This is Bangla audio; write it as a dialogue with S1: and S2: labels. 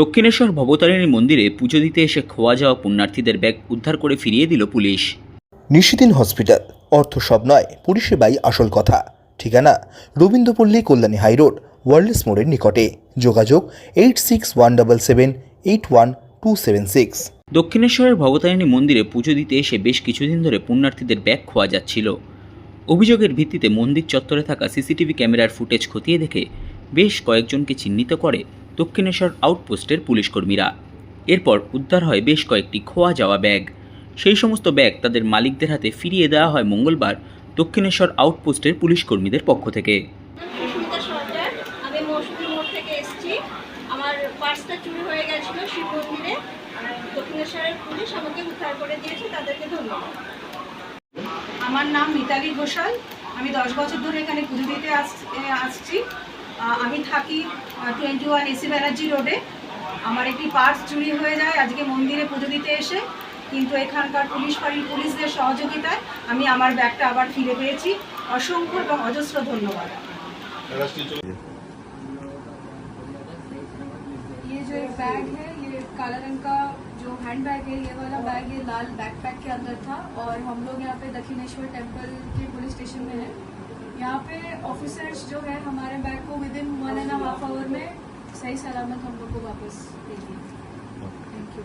S1: দক্ষিণেশ্বর ভবতারিণী মন্দিরে পুজো দিতে এসে খোয়া যাওয়া পুণ্যার্থীদের ব্যাগ উদ্ধার করে ফিরিয়ে দিল পুলিশ।
S2: নিশিদিন হসপিটাল। অর্থ সব নয় পরিষেবাই আসল কথা। ঠিকানা রবীন্দ্রপল্লী কল্যাণী হাইরোড ওয়ার্ল্ডস মোড়ের নিকটে। যোগাযোগ eight six one double seven eight one two seven six.
S1: দক্ষিণেশ্বরের ভবতারিণী মন্দিরে পুজো দিতে এসে বেশ কিছুদিন ধরে পুণ্যার্থীদের ব্যাগ খোয়া যাচ্ছিল। অভিযোগের ভিত্তিতে মন্দির চত্বরে থাকা সিসিটিভি ক্যামেরার ফুটেজ খতিয়ে দেখে বেশ কয়েকজনকে চিহ্নিত করে দক্ষিণেশ্বর আউটপোস্টের পুলিশ কর্মীরা এরপর উদ্ধার হয় বেশ কয়েকটি খোয়া যাওয়া ব্যাগ। সেই সমস্ত ব্যাগ তাদের মালিকদের হাতে ফিরিয়ে দেওয়া হয় মঙ্গলবার দক্ষিণেশ্বর আউটপোস্টের পুলিশ কর্মীদের পক্ষ থেকে।
S3: আমার পার্সটা চুরি হয়ে গেছিল শিব মন্দিরে। দক্ষিণেশ্বরের পুলিশ আমাকে উদ্ধার করে দিয়েছে তাদেরকে ধন্যবাদ।
S4: আমার নাম মিতালি ঘোষাল। আমি দশ বছর ধরে এখানে পুজো দিতে আসছি। আমি থাকি টোয়েন্টি ওয়ান এসি ব্যানার্জি রোডে আমার একটি পার্স চুরি হয়ে যায় আজকে মন্দিরে পুজো দিতে এসে কিন্তু এখানকার পুলিশ ফাঁড়ির পুলিশদের সহযোগিতায় আমি আমার ব্যাগটা আবার ফিরে পেয়েছি অসংখ্য এবং অজস্র ধন্যবাদ
S5: ये जो एक बैग है ये काला रंग का जो हैंड बैग है ये वाला बैग ये लाल बैकपैक के अंदर था और हम लोग यहाँ पे दक्षिणेश्वर टेम्पल के पुलिस स्टेशन में हैं यहाँ पे ऑफिसर्स जो है हमारे बैग को with in one and half hour में। सही सलामत हम लोग को वापस भेजिए thank you